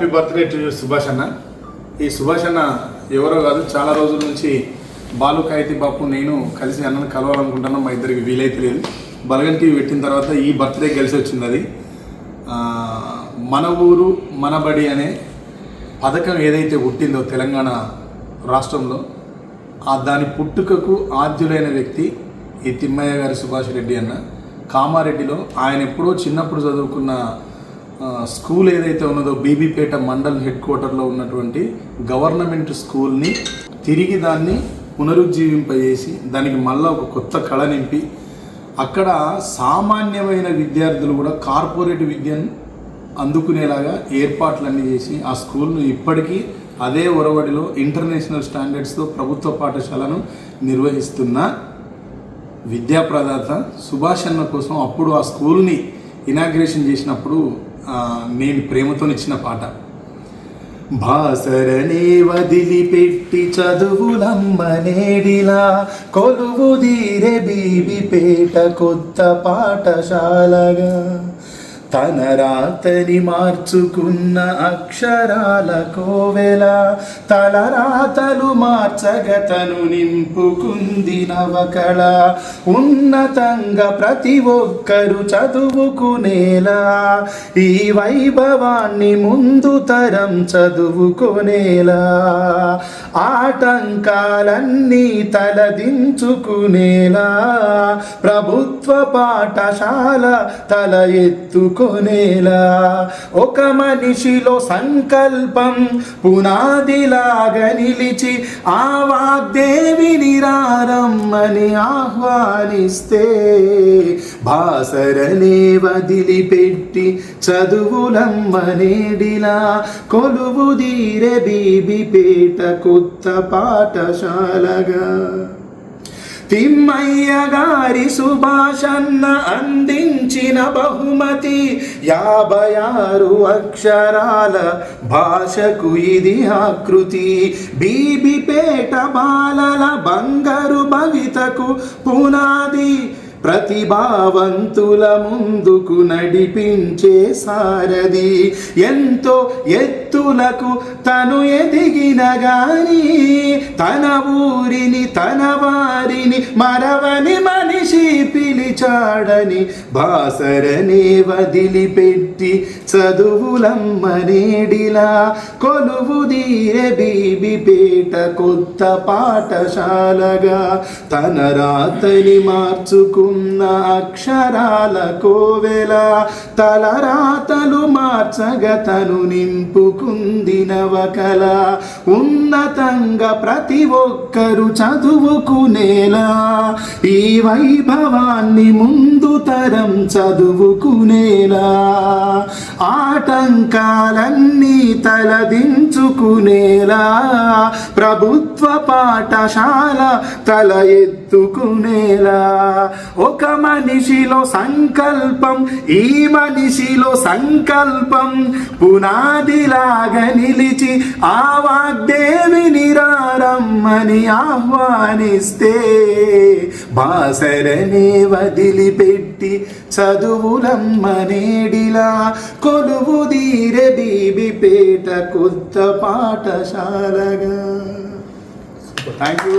Happy birthday to Subhash అన్న. ఈ సుభాష్ అన్న ఎవరో కాదు చాలా రోజుల నుంచి బాలు కాయితీ బాపు నేను కలిసి అన్నను కలవాలనుకుంటున్నాను మా ఇద్దరికి వీలైతే లేదు. బలగన్ టీవీ పెట్టిన తర్వాత ఈ బర్త్డే కలిసి వచ్చింది అది. మన ఊరు మన బడి అనే పథకం ఏదైతే పుట్టిందో తెలంగాణ రాష్ట్రంలో ఆ దాని పుట్టుకకు ఆద్యులైన వ్యక్తి ఈ తిమ్మయ్య గారి సుభాష్ రెడ్డి అన్న. కామారెడ్డిలో ఆయన ఎప్పుడో చిన్నప్పుడు చదువుకున్న స్కూల్ ఏదైతే ఉన్నదో బీబీపేట మండల్ హెడ్ క్వార్టర్లో ఉన్నటువంటి గవర్నమెంట్ స్కూల్ని తిరిగి దాన్ని పునరుజ్జీవింపజేసి దానికి మళ్ళీ ఒక కొత్త కళ నింపి అక్కడ సామాన్యమైన విద్యార్థులు కూడా కార్పొరేట్ విద్యను అందుకునేలాగా ఏర్పాట్లన్నీ చేసి ఆ స్కూల్ను ఇప్పటికీ అదే ఒరవడిలో ఇంటర్నేషనల్ స్టాండర్డ్స్తో ప్రభుత్వ పాఠశాలను నిర్వహిస్తున్న విద్యాప్రదాత సుభాష్ అన్న కోసం అప్పుడు ఆ స్కూల్ని ఇనాగ్రేషన్ చేసినప్పుడు నేను ప్రేమతో ఇచ్చిన పాట. భాసరనే వదిలిపెట్టి చదువులమ్మనేడిలా కొలువు దీరె బీబిపేట కొత్త పాఠశాలగా. తన రాతని మార్చుకున్న అక్షరాల కోవెల తల రాతలు మార్చగతను నింపుకుంది నవకళ ఉన్నతంగా ప్రతి ఒక్కరు చదువుకునేలా. ఈ వైభవాన్ని ముందు తరం చదువుకునేలా. ఆటంకాలన్నీ తలదించుకునేలా. ప్రభుత్వ పాఠశాల తల ఎత్తుకునేలా ఒక మనిషిలో సంకల్పం పునాదిలాగా నిలిచి ఆ వాగ్దేవిని రారమ్మని ఆహ్వానిస్తే భాసరనే వదిలిపెట్టి చదువులమ్మనేడిలా కొలువు దీరె బీబిపేట కొత్త పాఠశాలగా. తిమ్మయ్య గారి సుభాషన్న అందించిన బహుమతి యాభై ఆరు అక్షరాల భాషకు ఇది ఆకృతి. బీబిపేట బాలల బంగారు భవితకు పునాది. ప్రతిభావంతుల ముందుకు నడిపించే సారథి. ఎంతో ఎత్తులకు తను ఎదిగిన గాని తన ఊరిని తన వారిని మరవని మనిషి పిలిచాడని బాసరనే వదిలిపెట్టి చదువులమ్మనేడిలా కొలువు దీరె బీబిపేట కొత్త పాఠశాలగా తన రాతని మార్చుకున్న అక్షరాల కోవెల తలరాతలు మార్చగ తను నింపుకుంది నవకల ఉన్నతంగా ప్రతి ఒక్కరు చదువుకునేలా ఈ వైభవాన్ని ముందు తరం చదువుకునేలా ఆటంకాలన్నీ తలదించుకునేలా ప్రభుత్వ పాఠశాల తల ఎత్తు ఎత్తుకునేలా ఒక మనిషిలో సంకల్పం ఈ మనిషిలో సంకల్పం. పునాదిలాగా నిలిచి ఆ వాగ్దేవిని రారమ్మని ఆహ్వానిస్తే బాసరనే వదిలిపెట్టి చదువులమ్మనేడిలా కొలువు దీరె బీబిపేట కొత్త పాఠశాలగా. Thank you